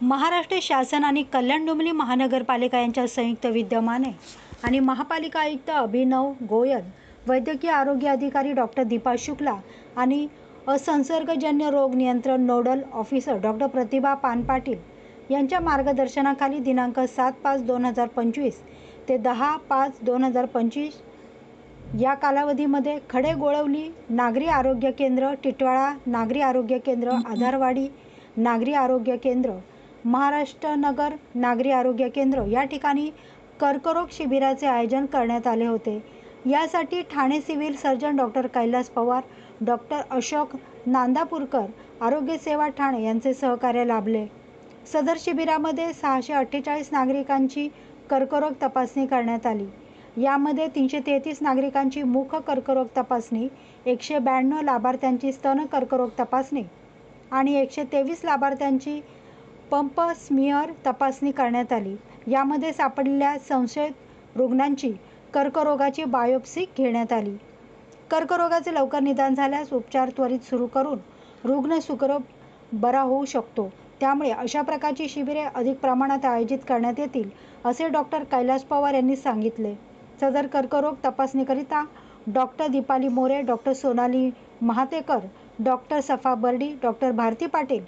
महाराष्ट्र शासन आणि कल्याण डोंबिवली महानगरपालिका यांच्या संयुक्त विद्यमाने आणि महापालिका आयुक्त अभिनव गोयल वैद्यकीय आरोग्य अधिकारी डॉक्टर दीपा शुक्ला आणि असंसर्गजन्य रोग नियंत्रण nodal officer doctor Pratibha Panpatil यांच्या मार्गदर्शनाखाली दिनांक सात पाच दोन हजार पंचवीस ते दहा पाच दोन हजार पंचवीस या कालावधीमध्ये खडे गोळवली नागरी आरोग्य केंद्र टिटवाळा नागरी आरोग्य केंद्र आधारवाडी नागरी आरोग्य केंद्र महाराष्ट्र नगर नागरी आरोग्य केंद्र या ठिकाणी कर्करोग शिबिराचे आयोजन करण्यात आले होते. यासाठी Thane civil surgeon doctor Kailas Pawar doctor Ashok Nandapurkar आरोग्य सेवा ठाणे यांचे सहकार्य लाभले. सदर शिबिरामध्ये सहाशे अठ्ठेचाळीस नागरिकांची कर्करोग तपासणी करण्यात आली. यामध्ये तीनशे तेहतीस नागरिकांची मुख कर्करोग तपासणी एकशे ब्याण्णव लाभार्थ्यांची स्तन कर्करोग तपासणी आणि एकशे तेवीस लाभार्थ्यांची पंप स्मिअर तपासणी करण्यात आली. यामध्ये सापडलेल्या संशयित रुग्णांची कर्करोगाची बायोप्सी घेण्यात आली. कर्करोगाचे लवकर निदान झाल्यास उपचार त्वरित सुरू करून रुग्ण सुकर बरा होऊ शकतो. त्यामुळे अशा प्रकारची शिबिरे अधिक प्रमाणात आयोजित करण्यात येतील असे डॉक्टर कैलास पवार यांनी सांगितले. सदर कर्करोग तपासणीकरिता doctor Deepali More doctor Sonali Mahatekar doctor Safa Bardi doctor Bharati Patil